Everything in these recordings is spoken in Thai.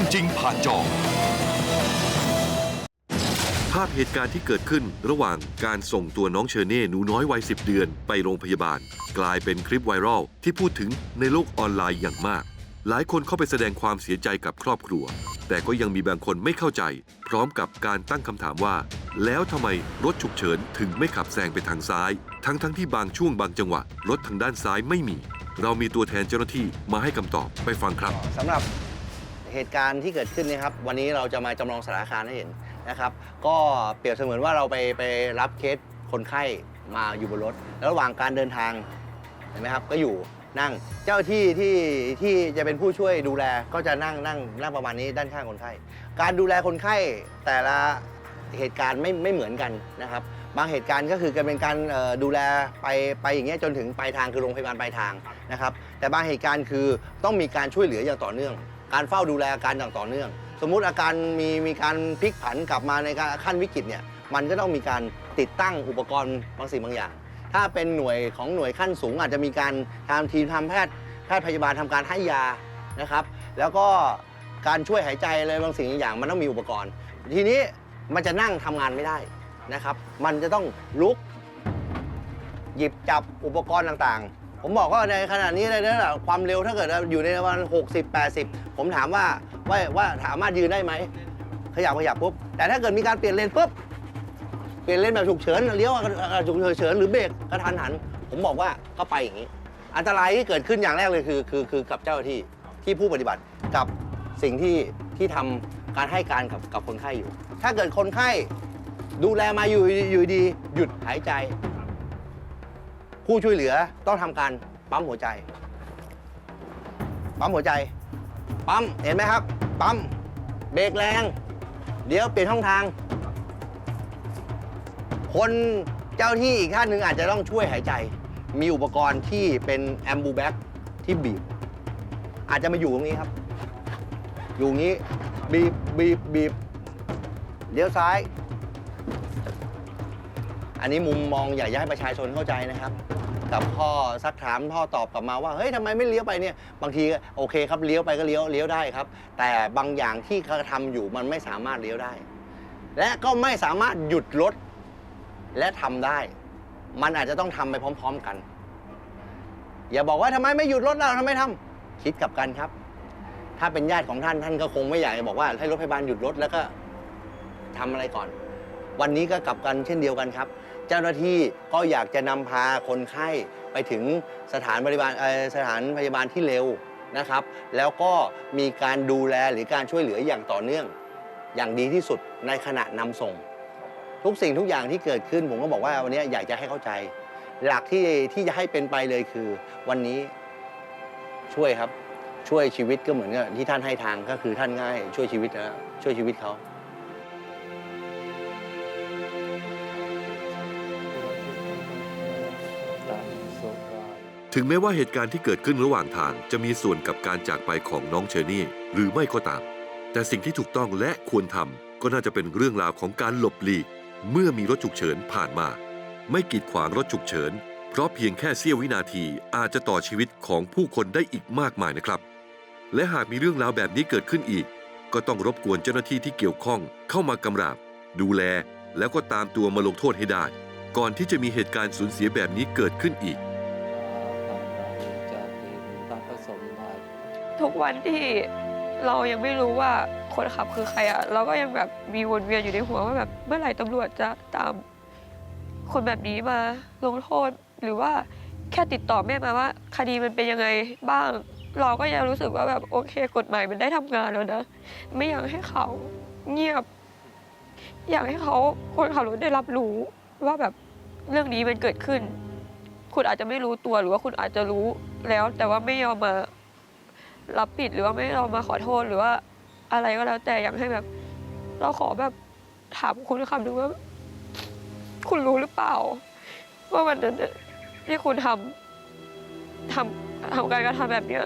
รื่องจริงผ่านจอ ภาพเหตุการณ์ที่เกิดขึ้นระหว่างการส่งตัวน้องเชอเน่หนูน้อยวัย 10 เดือนไปโรงพยาบาล กลายเป็นคลิปไวรัลที่พูดถึงในโลกออนไลน์อย่างมาก หลายคนเข้าไปแสดงความเสียใจกับครอบครัว แต่ก็ยังมีบางคนไม่เข้าใจ พร้อมกับการตั้งคำถามว่า แล้วทำไมรถฉุกเฉินถึงไม่ขับแซงไปทางซ้าย ทั้งๆทที่บางช่วงบางจังหวะรถทางด้านซ้ายไม่มี เรามีตัวแทนเจ้าหน้าที่มาให้คำตอบไปฟังครับ สำหรับ เหตุการณ์ที่เกิดขึ้นเนยครับ วันนี้เราจะมาจำลองสถานการณ์ให้เห็นนะครับ ก็เปรียบเสมือนว่าเราไปไปรับเคสคนไข้มาอยู่บนรถ แล้วระหว่างการเดินทางเห็นไหมครับ ก็อยู่นั่งเจ้าที่ที่ที่จะเป็นผู้ช่วยดูแลก็จะนั่งนั่งนั่งประมาณนี้ด้านข้างคนไข้ การดูแลคนไข้แต่ละเหตุการณ์ไม่ไม่เหมือนกันนะครับ บางเหตุการณ์ก็คือการเป็นการดูแลไปไปอย่างเงี้ยจนถึงปลายทางคือโรงพยาบาลปลายทางนะครับ แต่บางเหตุการณ์คือต้องมีการช่วยเหลืออย่างต่อเนื่อง การเฝ้าดูแลอาการอย่างต่อเนื่อง สมมุติอาการมีมีการพลิกผันกลับมาในการขั้นวิกฤตเนี่ยมันก็ต้องมีการติดตั้งอุปกรณ์บางสิ่งบางอย่าง ถ้าเป็นหน่วยของหน่วยขั้นสูงอาจจะมีการทำทีมทำแพทย์แพทย์พยาบาลทำการให้ยานะครับ แล้วก็การช่วยหายใจอะไรบางสิ่งบางอย่าง มันต้องมีอุปกรณ์ ทีนี้มันจะนั่งทำงานไม่ได้นะครับ มันจะต้องลุก หยิบจับอุปกรณ์ต่างๆ ผมบอกว่าในขณะนี้ในระดับความเร็วถ้าเกิดอยู่ในประมาณ60 80 ผมถามว่าว่าว่าสามารถยืนได้ไหมขยับขยับปุ๊บแต่ถ้าเกิดมีการเปลี่ยนเลนปุ๊บเปลี่ยนเลนแบบฉุกเฉินเลี้ยวฉุกเฉินหรือเบรกกระทันหัน ผมบอกว่าก็ไปอย่างนี้ อันตรายที่เกิดขึ้นอย่างแรกเลยคือคือคือกับเจ้าที่ที่ผู้ปฏิบัติกับสิ่งที่ที่ทำการให้การกับกับคนไข้อยู่ ถ้าเกิดคนไข้ดูแลมาอยู่อยู่ดี หยุดหายใจ ผู้ช่วยเหลือต้องทำการปั๊มหัวใจปั๊มหัวใจ ปั๊ม เห็นไหมครับ ปั๊ม เบรกแรง เดี๋ยวเปลี่ยนช่องทาง คนเจ้าที่อีกท่านหนึ่งอาจจะต้องช่วยหายใจ มีอุปกรณ์ที่เป็นแอมบูแบ็กที่บีบ อาจจะมาอยู่ตรงนี้ครับ อยู่อย่างนี้ บีบ บีบ บีบ เลี้ยวซ้าย อันนี้มุมมองอยากจะให้ประชาชนเข้าใจนะครับ กับข้อซักถามพ่อตอบกลับมาว่า เฮ้ยทำไมไม่เลี้ยวไปเนี่ย บางทีก็โอเคครับเลี้ยวไปก็เลี้ยวเลี้ยวได้ครับ แต่บางอย่างที่เขาทำอยู่มันไม่สามารถเลี้ยวได้ และก็ไม่สามารถหยุดรถและทำได้ มันอาจจะต้องทำไปพร้อม ๆกัน อย่าบอกว่าทำไมไม่หยุดรถเราทำไมทำคิดกลับกันครับ ถ้าเป็นญาติของท่านท่านก็คงไม่อยากจะบอกว่าให้รถพยาบาลหยุดรถแล้วก็ทำอะไรก่อน วันนี้ก็กลับกันเช่นเดียวกันครับ เจ้าหน้าที่ก็อยากจะนำพาคนไข้ไปถึงสถานบริบาลเอ่อสถานพยาบาลที่เร็วนะครับ แล้วก็มีการดูแลหรือการช่วยเหลืออย่างต่อเนื่อง อย่างดีที่สุดในขณะนำส่ง ทุกสิ่งทุกอย่างที่เกิดขึ้นผมก็บอกว่าวันนี้อยากจะให้เข้าใจ หลักที่ที่จะให้เป็นไปเลยคือ วันนี้ช่วยครับช่วยชีวิตก็เหมือนกับที่ท่านให้ทางก็คือท่านง่ายช่วยชีวิตนะช่วยชีวิตเขา ถึงแม้ว่าเหตุการณ์ที่เกิดขึ้นระหว่างทางจะมีส่วนกับการจากไปของน้องเชอรี่หรือไม่ก็ตาม แต่สิ่งที่ถูกต้องและควรทำก็น่าจะเป็นเรื่องราวของการหลบหลีก เมื่อมีรถฉุกเฉินผ่านมา ไม่กีดขวางรถฉุกเฉิน เพราะเพียงแค่เสี้ยววินาทีอาจจะต่อชีวิตของผู้คนได้อีกมากมายนะครับ และหากมีเรื่องราวแบบนี้เกิดขึ้นอีก ก็ต้องรบกวนเจ้าหน้าที่ที่เกี่ยวข้องเข้ามากำราบ ดูแล แล้วก็ตามตัวมาลงโทษให้ได้ ก่อนที่จะมีเหตุการณ์สูญเสียแบบนี้เกิดขึ้นอีก ทุกวันที่เรายังไม่รู้ว่าคนขับคือใครอะเราก็ยังแบบมีวนเวียนอยู่ในหัวว่าแบบเมื่อไหร่ตำรวจจะตามคนแบบนี้มาลงโทษหรือว่าแค่ติดต่อแม่มาว่า คดีมันเป็นยังไงบ้าง เราก็ยังรู้สึกว่าแบบโอเค กฎหมายมันได้ทำงานแล้วนะ ไม่อยากให้เขาเงียบ อยากให้เขาคนขับรถได้รับรู้ว่าแบบเรื่องนี้มันเกิดขึ้น คุณอาจจะไม่รู้ตัวหรือว่าคุณอาจจะรู้แล้ว แต่ว่าไม่ยอมมารับผิดหรือว่าไม่เรามาขอโทษหรือว่าอะไรก็แล้วแต่อยากให้แบบ เราขอแบบถามคุณคำหนึ่งว่า คุณรู้หรือเปล่า ว่าวันนั้นที่คุณทำทำทำการกระทำแบบเนี้ย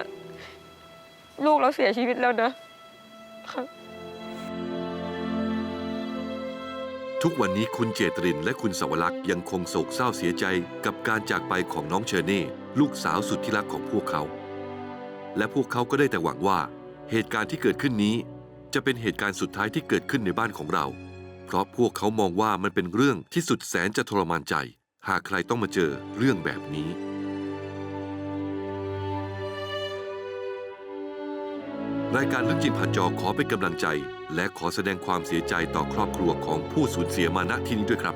ลูกเราเสียชีวิตแล้วนะคะ ทุกวันนี้คุณเจตรินและคุณสวรักษ์ยังคงโศกเศร้าเสียใจกับการจากไปของน้องเชอร์นี่ลูกสาวสุดที่รักของพวกเขา และพวกเขาก็ได้แต่หวังว่า เหตุการณ์ที่เกิดขึ้นนี้ จะเป็นเหตุการณ์สุดท้ายที่เกิดขึ้นในบ้านของเรา เพราะพวกเขามองว่ามันเป็นเรื่องที่สุดแสนจะทรมานใจ หากใครต้องมาเจอเรื่องแบบนี้ รายการเรื่องจริงผ่านจอขอเป็นกำลังใจ และขอแสดงความเสียใจต่อครอบครัวของผู้สูญเสียมาณที่นี้ด้วยครับ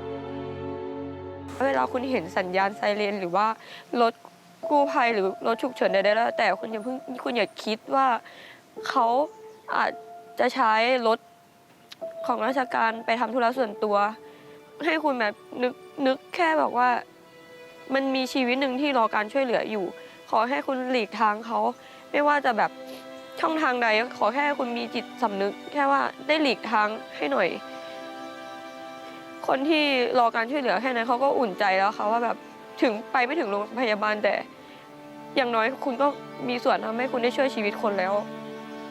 เวลาคุณเห็นสัญญาณไซเรนหรือว่ารถกู้ภัยหรือรถฉุกเฉินใดๆแล้วแต่คุณอย่าเพิ่งคุณอย่าคิดว่าเขาอาจจะใช้รถของราชการไปทำธุระส่วนตัว ให้คุณแบบนึกนึกแค่บอกว่า มันมีชีวิตหนึ่งที่รอการช่วยเหลืออยู่ ขอให้คุณหลีกทางเขา ไม่ว่าจะแบบ ช่องทางใดขอแค่คุณมีจิตสำนึก แค่ว่าได้หลีกทางให้หน่อย คนที่รอการช่วยเหลือแค่นั้นเขาก็อุ่นใจแล้วค่ะว่าแบบถึงไปไม่ถึงโรงพยาบาลแต่ อย่างน้อยคุณก็มีส่วนทำให้คุณได้ช่วยชีวิตคนแล้ว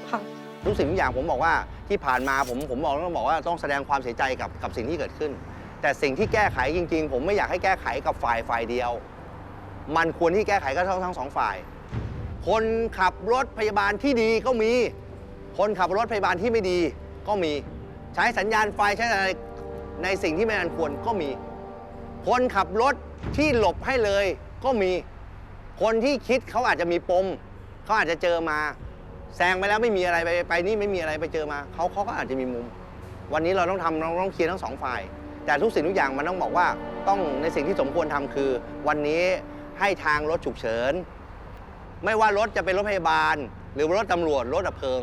ค่ะ ทุกสิ่งทุกอย่างผมบอกว่าที่ผ่านมาผมผมบอกต้องบอกว่าต้องแสดงความเสียใจกับกับสิ่งที่เกิดขึ้น แต่สิ่งที่แก้ไขจริง ๆ ผมไม่อยากให้แก้ไขกับฝ่ายฝ่ายเดียว มันควรที่แก้ไขก็ทั้งทั้งสองฝ่าย คนขับรถพยาบาลที่ดีก็มี คนขับรถพยาบาลที่ไม่ดีก็มี ใช้สัญญาณไฟใช้อะไรในสิ่งที่ไม่อันควรก็มี คนขับรถที่หลบให้เลยก็มี คนที่คิดเขาอาจจะมีปมเขาอาจจะเจอมาแซงไปแล้วไม่มีอะไรไปไปนี่ไม่มีอะไรไปเจอมาเขาเขาก็อาจจะมีมุม วันนี้เราต้องทำเราต้องเคลียร์ทั้งสองฝ่าย แต่ทุกสิ่งทุกอย่างมันต้องบอกว่าต้องในสิ่งที่สมควรทำคือ วันนี้ให้ทางรถฉุกเฉิน ไม่ว่ารถจะเป็นรถพยาบาล หรือรถตำรวจรถดับเพลิง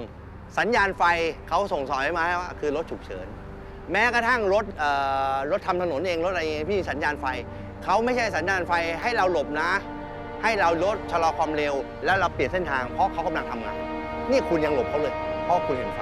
สัญญาณไฟเขาส่งสอยมาให้ว่าคือรถฉุกเฉิน แม้กระทั่งรถรถทำถนนเองรถอะไรเองพี่สัญญาณไฟเขาไม่ใช่สัญญาณไฟให้เราหลบนะ ให้เราลดชะลอความเร็ว แล้วเราเปลี่ยนเส้นทางเพราะเขากำลังทำงาน นี่คุณยังหลบเขาเลย เพราะคุณเห็นไฟ